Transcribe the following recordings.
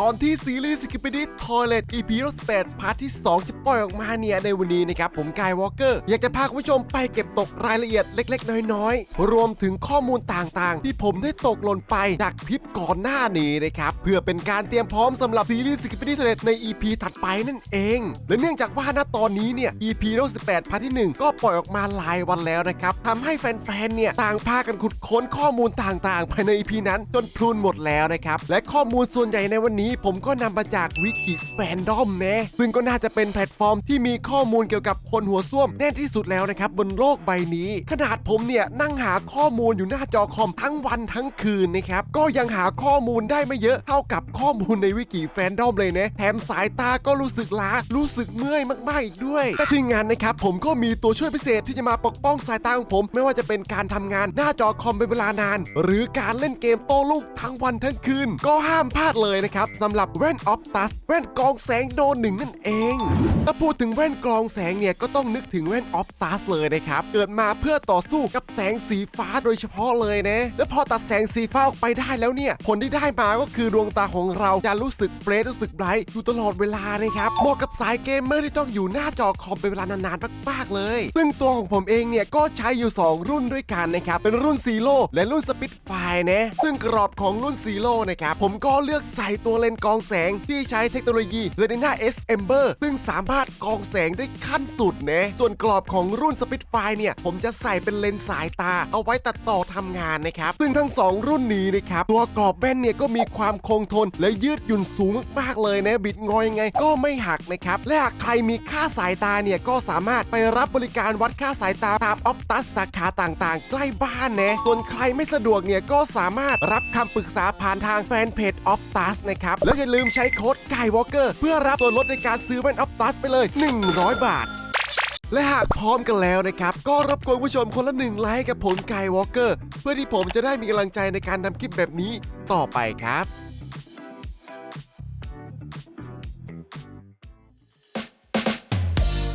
ก่อนที่ซีรีส์สกิปปี้ทอยเลต EP 8พาร์ทที่ 2 จะปล่อยออกมาเนี่ยในวันนี้นะครับ ผมกายวอลเกอร์อยากจะพาคุณผู้ชมไปเก็บตกรายละเอียดเล็ก ๆ น้อย ๆ รวมถึงข้อมูลต่างๆ ที่ผมได้ตกหล่นไปจากคลิปก่อนหน้านี้นะครับ เพื่อเป็นการเตรียมพร้อมสำหรับซีรีส์สกิปปี้ทอยเลตใน EP ถัดไปนั่นเอง และเนื่องจากว่าณตอนนี้เนี่ย EP 8พาร์ทที่ 1 ก็ปล่อยออกมาหลายวันแล้วนะครับทำให้แฟนๆเนี่ยต่างพากันขุดค้นข้อมูลต่างๆ ภายใน EP นั้นจนพลุนหมดแล้วนะครับและข้อมูลส่วนใหญ่ในวันนี้ผมก็นำมาจากวิกิแฟนดอมนะซึ่งก็น่าจะเป็นแพลตฟอร์มที่มีข้อมูลเกี่ยวกับคนหัวส้วมแน่นที่สุดแล้วนะครับบนโลกใบนี้ ขนาดผมเนี่ยนั่งหาข้อมูลอยู่หน้าจอคอมทั้งวันทั้งคืนนะครับก็ยังหาข้อมูลได้ไม่เยอะเท่ากับข้อมูลในวิกิแฟนดอมเลยนะแถมสายตาก็รู้สึกล้ารู้สึกเมื่อยมากๆอีกด้วยแต่ที่งานนะครับผมก็มีตัวช่วยพิเศษที่จะมาปกป้องสายตาของผม ไม่ว่าจะเป็นการทำงานหน้าจอคอมเป็นเวลานาน หรือการเล่นเกมโต้ลูกทั้งวันทั้งคืน ก็ห้ามพลาดเลยนะครับสำหรับแว่นออฟตัสแว่นกองแสงโดนหนึ่งนั่นเอง พูดถึงแว่นกรองแสงเนี่ยก็ต้องนึกถึงแว่นออฟตัสเลยนะครับ เกิดมาเพื่อต่อสู้กับแสงสีฟ้าโดยเฉพาะเลยนะ และพอตัดแสงสีฟ้าออกไปได้แล้วเนี่ย ผลที่ได้มาก็คือดวงตาของเราจะรู้สึกเฟรชรู้สึกไบรท์อยู่ตลอดเวลานะครับเหมาะกับสายเกมเมอร์ที่ต้องอยู่หน้าจอคอมเป็นเวลานานๆมากๆเลย ซึ่งตัวของผมเองเนี่ยก็ใช้อยู่ 2 รุ่นด้วยกันนะครับเป็นรุ่นซีโร่และรุ่นสปิดไฟนะซึ่งกรอบของรุ่นซีโร่นะครับผมก็เลือกใส่ตัวเลนส์กรองแสงที่ใช้เทคโนโลยี r e t i n a S Ember ซึ่งสามารถกรองแสงได้ขั้นสุดนะส่วนกรอบของรุ่นสปิดไฟเนี่ย ผมจะใส่เป็นเลนส์สายตา เอาไว้ตัดต่อทำงานนะครับ ซึ่งทั้ง 2 รุ่นนี้นะครับ ตัวกรอบแว่นเนี่ยก็มีความคงทน และยืดหยุ่นสูงมากๆเลยนะ บิดงอยยังไงก็ไม่หักนะครับ และหากใครมีค่าสายตาเนี่ยก็สามารถไปรับบริการวัดค่าสายตาตามออฟตัสสาขาต่างๆ ใกล้บ้านนะส่วนใครไม่สะดวกเนี่ยก็สามารถรับคำปรึกษาผ่านทางแฟนเพจออฟตัสนะครับแล้วอย่าลืมใช้โค้ดไก่วอลเกอร์เพื่อรับส่วนลดในการซื้อแว่นออฟตัสไปเลย100 บาทและหากพร้อมกันแล้วนะครับ ก็รบกวนผู้ชมคนละหนึ่งไลค์กับผมไก่วอลเกอร์เพื่อที่ผมจะได้มีกำลังใจในการทำคลิปแบบนี้ต่อไปครับ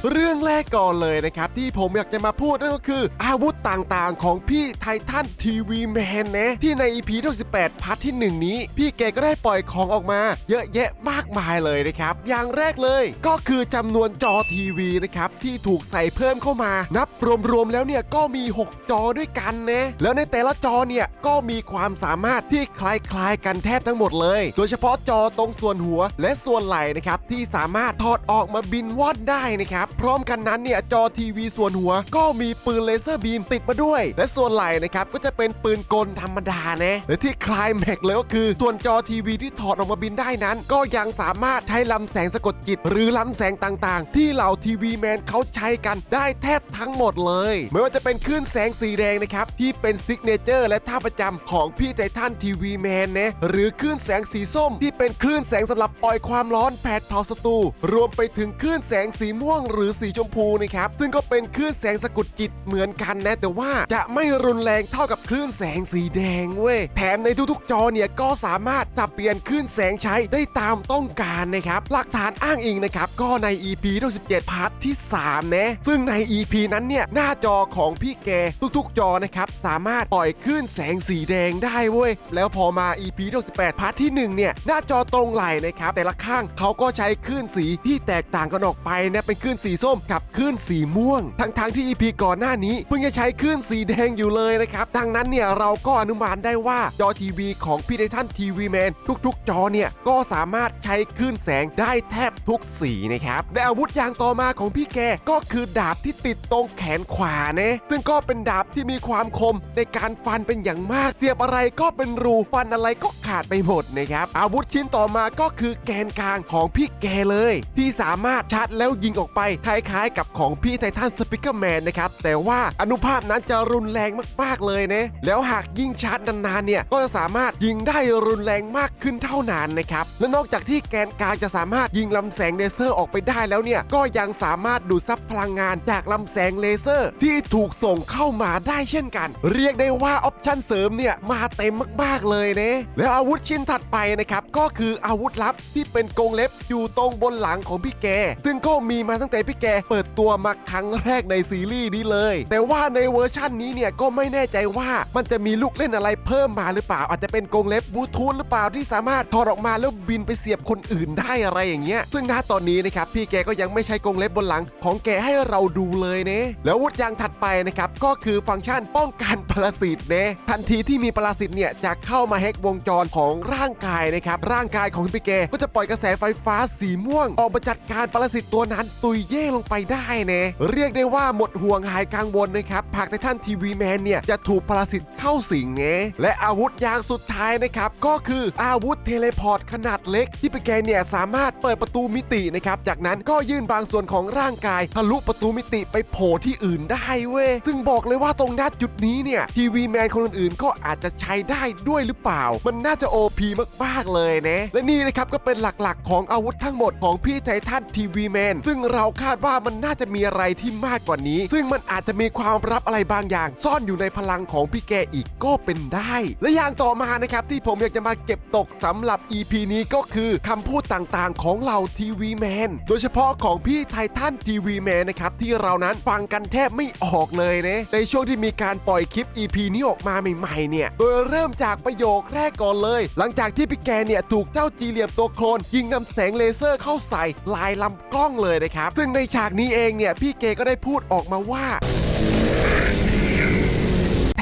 เรื่องแรกก่อนเลยนะครับ ที่ผมอยากจะมาพูดนั่นก็คือ อาวุธต่างๆ ของพี่ไททันทีวีแมนนะที่ใน EP 68พาร์ทที่ 1 นี้ พี่แกก็ได้ปล่อยของออกมา เยอะแยะมากมายเลยนะครับ อย่างแรกเลยก็คือจำนวนจอทีวีนะครับที่ถูกใส่เพิ่มเข้ามา นับรวมๆแล้วเนี่ยก็มี 6 จอด้วยกันนะแล้วในแต่ละจอเนี่ยก็มีความสามารถที่คล้ายๆ กันแทบทั้งหมดเลย โดยเฉพาะจอตรงส่วนหัวและส่วนไหล่นะครับที่สามารถถอดออกมาบินว่อนได้นะครับพร้อมกันนั้นเนี่ยจอทีวีส่วนหัว ก็มีปืนเลเซอร์บีมติดมาด้วย และส่วนไหล่นะครับก็จะเป็นปืนกลธรรมดานะและที่คลายแม็กเลยก็คือ ส่วนจอทีวีที่ถอดออกมาบินได้นั้น ก็ยังสามารถใช้ลำแสงสะกดจิต หรือลำแสงต่างๆ ที่เหล่าทีวีแมนเขาใช้กันได้แทบทั้งหมดเลย ไม่ว่าจะเป็นคลื่นแสงสีแดงนะครับที่เป็นซิกเนเจอร์และท่าประจำของพี่ไททันทีวีแมนนะหรือคลื่นแสงสีส้มที่เป็นคลื่นแสงสำหรับปล่อยความร้อนแผดเผาศัตรูรวมไปถึงคลื่นแสงสีม่วงหรืือสีชมพูนะครับซึ่งก็เป็นคลื่นแสงสะกดจิตเหมือนกันนะ แต่ว่าจะไม่รุนแรงเท่ากับคลื่นแสงสีแดงเว้ยแถมในทุกๆ จอเนี่ยก็สามารถสับเปลี่ยนคลื่นแสงใช้ได้ตามต้องการนะครับหลักฐานอ้างอิงนะครับก็ใน EP 17พาร์ทที่3นะซึ่งใน EP นั้นเนี่ยหน้าจอของพี่แกทุกๆ จอนะครับสามารถปล่อยคลื่นแสงสีแดงได้เว้ยแล้วพอมา EP 18พาร์ทที่ 1 เนี่ยหน้าจอตรงไหลนะครับแต่ละข้างเขาก็ใช้คลื่นสีที่แตกต่างกันออกไปนะเป็นคลื่นสีส้มกับคลื่นสีม่วง ทั้งๆทที่ EP ก่อนหน้านี้เพิ่งจะใช้คลื่นสีแดงอยู่เลยนะครับ ดังนั้นเนี่ยเราก็อนุมานได้ว่าจอทีวีของพี่ไททันทีวีแมนทุกๆ จอเนี่ยก็สามารถใช้คลื่นแสงได้แทบทุกสีนะครับและอาวุธอย่างต่อมาของพี่แกก็คือดาบที่ติดตรงแขนขวานะซึ่งก็เป็นดาบที่มีความคมในการฟันเป็นอย่างมากเสียบอะไรก็เป็นรูฟันอะไรก็ขาดไปหมดนะครับอาวุธชิ้นต่อมาก็คือแกนกลางของพี่แกเลย ที่สามารถชาร์จแล้วยิงออกไปคล้ายๆ กับของพี่ไททันสปิเกอร์แมนนะครับ แต่ว่าอนุภาพนั้นจะรุนแรงมากๆเลยนะ แล้วหากยิงชาร์จนานๆเนี่ย ก็จะสามารถยิงได้รุนแรงมากขึ้นเท่านานนะครับ และนอกจากที่แกนกลางจะสามารถยิงลำแสงเลเซอร์ออกไปได้แล้วเนี่ย ก็ยังสามารถดูดซับพลังงานจากลำแสงเลเซอร์ ที่ถูกส่งเข้ามาได้เช่นกัน เรียกได้ว่าออปชั่นเสริมเนี่ยมาเต็มมากๆเลยนะแล้วอาวุธชิ้นถัดไปนะครับก็คืออาวุธลับที่เป็นกรงเล็บอยู่ตรงบนหลังของพี่แก ซึ่งก็มีมาตั้งแต่พี่พี่แกเปิดตัวมาครั้งแรกในซีรีส์นี้เลย แต่ว่าในเวอร์ชั่นนี้เนี่ยก็ไม่แน่ใจว่ามันจะมีลูกเล่นอะไรเพิ่มมาหรือเปล่า อาจจะเป็นกรงเล็บบลูทูธหรือเปล่าที่สามารถถอดออกมาแล้วบินไปเสียบคนอื่นได้อะไรอย่างเงี้ย ซึ่งณตอนนี้นะครับพี่แกก็ยังไม่ใช้กรงเล็บบนหลังของแกให้เราดูเลยเนะแล้ววุธอย่างถัดไปนะครับก็คือฟังก์ชันป้องกันปรสิตเนะทันทีที่มีปรสิตเนี่ยจะเข้ามาแฮกวงจรของร่างกายนะครับร่างกายของพี่แกก็จะปล่อยกระแสไฟฟ้าสีม่วง ออกมาจัดการปรสิตตัวนั้นตุยเย่ลงไปได้เนะเรียกได้ว่าหมดห่วงหายกังวลนะครับหากไททันทีวีแมนเนี่ยจะถูกปรสิตเข้าสิงเนะและอาวุธอย่างสุดท้ายนะครับก็คืออาวุธเทเลพอร์ตขนาดเล็ก ที่พี่แกเนี่ยสามารถเปิดประตูมิตินะครับจากนั้นก็ยื่นบางส่วนของร่างกายทะลุประตูมิติไปโผล่ที่อื่นได้เว้ยซึ่งบอกเลยว่าตรงน้าจุดนี้เนี่ยทีวีแมนคนอื่นๆก็อาจจะใช้ได้ด้วยหรือเปล่า มันน่าจะ OP มากๆเลยนะและนี่นะครับก็เป็นหลักๆ ของอาวุธทั้งหมดของพี่ไททันทีวีแมนซึ่งเราคาดว่ามันน่าจะมีอะไรที่มากกว่านี้ ซึ่งมันอาจจะมีความรับอะไรบางอย่าง ซ่อนอยู่ในพลังของพี่แกอีกก็เป็นได้ และอย่างต่อมานะครับที่ผมอยากจะมาเก็บตกสำหรับ EP นี้ก็คือคำพูดต่างๆ ของเราทีวีแมนโดยเฉพาะของพี่ไททันทีวีแมนนะครับที่เรานั้นฟังกันแทบไม่ออกเลยนะในช่วงที่มีการปล่อยคลิป EP นี้ออกมาใหม่ๆเนี่ยโดยเริ่มจากประโยคแรกก่อนเลย หลังจากที่พี่แกเนี่ยถูกเจ้าจีเหลี่ยมตัวโคลนยิงนำแสงเลเซอร์เข้าใส่ลายลำกล้องเลยนะครับซึ่งในฉากนี้เองเนี่ยพี่เกก็ได้พูดออกมาว่า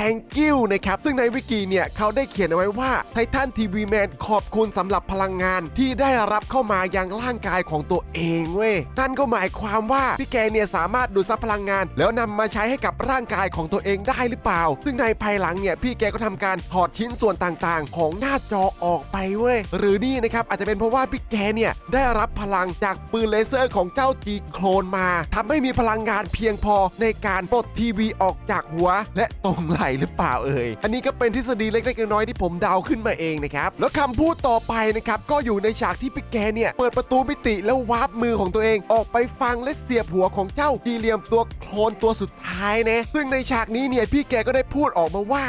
thank you นะครับ ซึ่งในวิกิเนี่ยเขาได้เขียนเอาไว้ว่าไททันทีวีแมนขอบคุณสำหรับพลังงานที่ได้รับเข้ามายังร่างกายของตัวเองเว้ยนั่นก็หมายความว่าพี่แกเนี่ยสามารถดูดซับพลังงาน แล้วนำมาใช้ให้กับร่างกายของตัวเองได้หรือเปล่า ซึ่งในภายหลังเนี่ยพี่แกก็ทำการถอดชิ้นส่วนต่างๆ ของหน้าจอออกไปเว้ยหรือนี่นะครับอาจจะเป็นเพราะว่าพี่แกเนี่ยได้รับพลังจากปืนเลเซอร์ของเจ้าจีโคลนมาทำให้มีพลังงานเพียงพอในการปลดทีวีออกจากหัว และตรงไหลหรือเปล่าเอ่ย อันนี้ก็เป็นทฤษฎีเล็กๆน้อยๆที่ผมเดาขึ้นมาเองนะครับ แล้วคำพูดต่อไปนะครับก็อยู่ในฉากที่พี่แกเนี่ยเปิดประตูมิติแล้ววาร์ปมือของตัวเอง ออกไปฟังและเสียบหัวของเจ้าจีเลียมตัวโคลนตัวสุดท้ายนะซึ่งในฉากนี้เนี่ยพี่แกก็ได้พูดออกมาว่า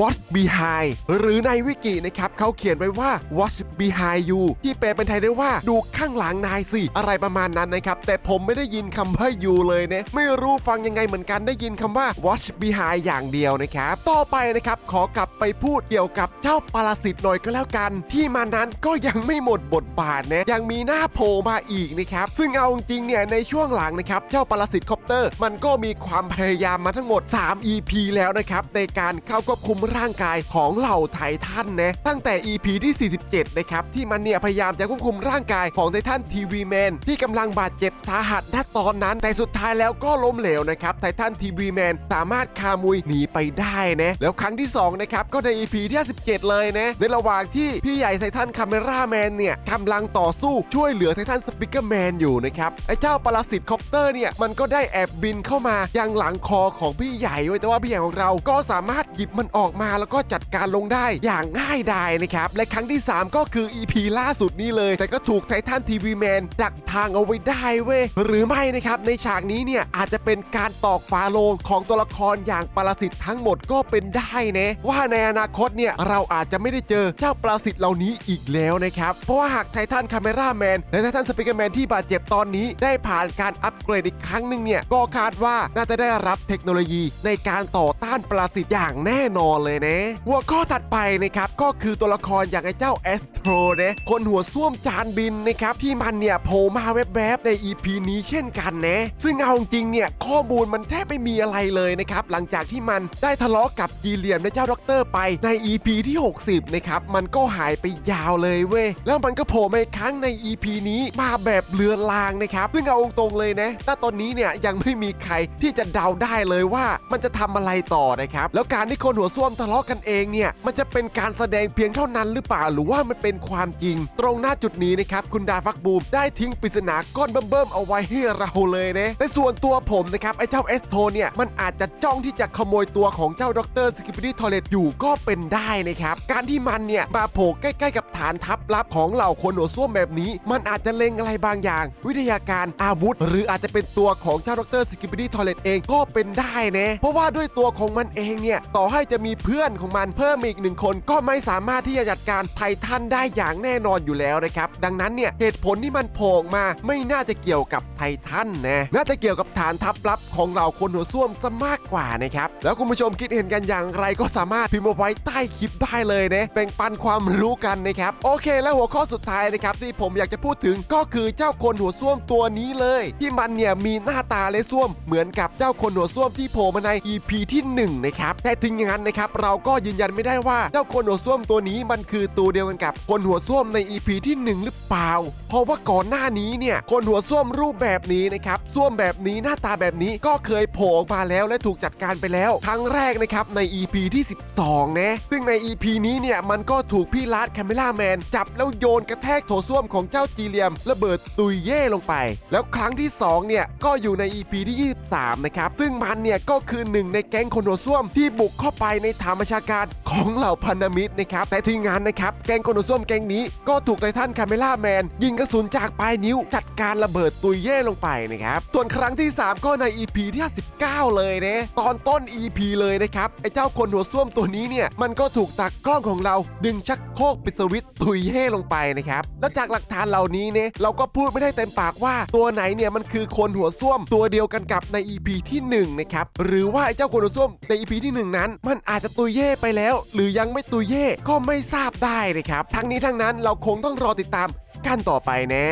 What's behind หรือในวิกินะครับเขาเขียนไว้ว่า What's behind you ที่แปลเป็นไทยได้ว่าดูข้างหลังนายสิ อะไรประมาณนั้นนะครับ แต่ผมไม่ได้ยินคำว่า you เลยนะ ไม่รู้ฟังยังไงเหมือนกันได้ยินคำว่า What's behind อย่างเดียวนะครับ ต่อไปนะครับ ขอกลับไปพูดเกี่ยวกับเจ้าปรสิตหน่อยก็แล้วกัน ที่มานั้นก็ยังไม่หมดบทบาทนะยังมีหน้าโผล่มาอีกนะครับ ซึ่งเอาจริงเนี่ยในช่วงหลังนะครับเจ้าปรสิตคอปเตอร์ มันก็มีความพยายามมาทั้งหมด 3 EP แล้วนะครับในการเข้าควบคุมร่างกายของเหล่าไททันนะตั้งแต่ EP ที่ 47 นะครับที่มันเนี่ยพยายามจะควบคุมร่างกายของไททันทีวีแมนที่กำลังบาดเจ็บสาหัสณตอนนั้น แต่สุดท้ายแล้วก็ล้มเหลวนะครับไททันทีวีแมนสามารถคามุยหนีไปได้นะแล้วครั้งที่2นะครับก็ใน EP ที่17เลยนะในระหว่างที่พี่ใหญ่ไททันคาเมราแมนเนี่ยกำลังต่อสู้ช่วยเหลือไททันสปิเกอร์แมนอยู่นะครับไอ้เจ้าปรสิตคอปเตอร์เนี่ยมันก็ได้แอบบินเข้ามายังหลังคอของพี่ใหญ่ไว้แต่ว่าพี่ใหญ่ของเราก็สามารถหยิบมันออกมาแล้วก็จัดการลงได้อย่างง่ายดายนะครับ และครั้งที่ 3 ก็คือ EP ล่าสุดนี้เลย แต่ก็ถูกไททันทีวีแมนดักทางเอาไว้ได้เว้ย หรือไม่นะครับ ในฉากนี้เนี่ยอาจจะเป็นการตอกฝาโลงของตัวละครอย่างปรสิตทั้งหมดก็เป็นได้นะว่าในอนาคตเนี่ยเราอาจจะไม่ได้เจอเจ้าปรสิตเหล่านี้อีกแล้วนะครับ เพราะว่าหากไททันคาเมราแมนและไททันสปิเกอร์แมนที่บาดเจ็บตอนนี้ ได้ผ่านการอัปเกรดอีกครั้งหนึ่งเนี่ยก็คาดว่าน่าจะได้รับเทคโนโลยีในการต่อต้านปรสิตอย่างแน่นอนเลยนะ หัวข้อถัดไปนะครับก็คือตัวละครอย่างไอ้เจ้าแอสโตรนะคนหัวส้วมจานบินนะครับที่มันเนี่ยโผล่มาแวบๆใน EP นี้เช่นกันนะ ซึ่งเอาจริงๆเนี่ยข้อมูลมันแทบไม่มีอะไรเลยนะครับหลังจากที่มันได้ทะเลาะกับจีเลียมและเจ้าด็อกเตอร์ไปใน EP ที่ 60นะครับมันก็หายไปยาวเลยเว้ยแล้วมันก็โผล่มาอีกครั้งใน EP นี้มาแบบเลือนลางนะครับซึ่งเอาตรงๆเลยนะณตอนนี้เนี่ยยังไม่มีใครที่จะเดาได้เลยว่ามันจะทำอะไรต่อนะครับแล้วการที่คนหัวส้วมทะเลาะกันเองเนี่ย มันจะเป็นการแสดงเพียงเท่านั้นหรือเปล่าหรือว่ามันเป็นความจริง ตรงหน้าจุดนี้นะครับ คุณดาฟักบูมได้ทิ้งปริศนาก้อนเบิ่มๆเอาไว้ให้เราเลยนะแต่ส่วนตัวผมนะครับไอ้เจ้าเอสโทเนี่ยมันอาจจะจ้องที่จะขโมยตัวของเจ้าดรสกิปปี้ทอเลตอยู่ก็เป็นได้นะครับ การที่มันเนี่ยมาโผล่ใกล้ๆกับฐานทัพลับของเหล่าคนหัวส้วมแบบนี้ มันอาจจะเล็งอะไรบางอย่าง วิทยาการอาวุธ หรืออาจจะเป็นตัวของเจ้าดรสกิปปี้ทอเลตเองก็เป็นได้นะเพราะว่าด้วยตัวของมันเองเนี่ยต่อให้จะมีเพื่อนของมันเพิ่มอีกหนึ่งคนก็ไม่สามารถที่จะจัดการไททันได้อย่างแน่นอนอยู่แล้วนะครับ ดังนั้นเนี่ยเหตุผลที่มันโผล่มาไม่น่าจะเกี่ยวกับไททันนะน่าจะเกี่ยวกับฐานทัพลับของเราคนหัวส้วมซะมากกว่านะครับแล้วคุณผู้ชมคิดเห็นกันอย่างไรก็สามารถพิมพ์มาไว้ใต้คลิปได้เลยนะแบ่งปันความรู้กันนะครับโอเค แล้วหัวข้อสุดท้ายนะครับที่ผมอยากจะพูดถึงก็คือเจ้าคนหัวส้วมตัวนี้เลย ที่มันเนี่ยมีหน้าตาและส้วมเหมือนกับเจ้าคนหัวส้วมที่โผล่มาใน EP ที่หนึ่งนะครับแต่ถึงอย่างนั้นนะครับเราก็ยืนยันไม่ได้ว่าเจ้าคนหัวส้วมตัวนี้มันคือตัวเดียวกันกับคนหัวส้วมใน EP ที่หนึ่งหรือเปล่า เพราะว่าก่อนหน้านี้เนี่ยคนหัวส้วมรูปแบบนี้นะครับส้วมแบบนี้หน้าตาแบบนี้ก็เคยโผล่ออกมาแล้วและถูกจัดการไปแล้ว ครั้งแรกนะครับใน EP ที่ 12 นะ ซึ่งใน EP นี้เนี่ยมันก็ถูกพี่ลาดแคมเมล่าแมนจับแล้วโยนกระแทกโถส้วมของเจ้าจีเลียมระเบิดตุยเย่ลงไป แล้วครั้งที่ 2 เนี่ยก็อยู่ใน EP ที่ 23 นะครับซึ่งมันเนี่ยก็คือหนึ่งในแก๊งคนหัวส้วมที่บุกเข้าไปในฐานบัญชาการของเหล่าพันธมิตรนะครับ แต่ที่งานนะครับ แกงคนหัวส้วมแกงนี้ก็ถูกไททันคาเมล่าแมน ยิงกระสุนจากปลายนิ้ว จัดการระเบิดตุยเย่ลงไปนะครับส่วนครั้งที่ 3 ก็ใน EP ที่ 59 เลยนะตอนต้น EP เลยนะครับไอ้เจ้าคนหัวส้วมตัวนี้เนี่ยมันก็ถูกตากล้องของเราดึงชักโครกปิดสวิตตุยเย่ลงไปนะครับแล้วจากหลักฐานเหล่านี้เนี่ยเราก็พูดไม่ได้เต็มปากว่าตัวไหนเนี่ยมันคือคนหัวส้วมตัวเดียวกันกับใน EP ที่1นะครับหรือว่าไอ้เจ้าคนหัวส้วมใน EP ที่หนึ่งนั้น มันอาจจะตุยเย่ไปแล้ว หรือยังไม่ตุยเย่ก็ไม่ทราบได้นะครับ ทั้งนี้ทั้งนั้นเราคงต้องรอติดตามกันต่อไปนะ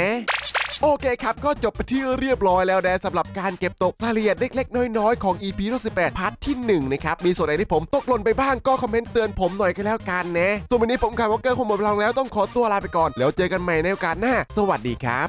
โอเคครับ ก็จบไปที่เรียบร้อยแล้วนะสำหรับการเก็บตกรายละเอียดเล็ก ๆ น้อย ๆ ของ EP 18พาร์ทที่1นะครับ มีส่วนไหนที่ผมตกหล่นไปบ้างก็คอมเมนต์เตือนผมหน่อยก็แล้วกันนะส่วนวันนี้ผมขายวอลเกอร์คงหมดพลังแล้วต้องขอตัวลาไปก่อน แล้วเจอกันใหม่ในโอกาสหน้า สวัสดีครับ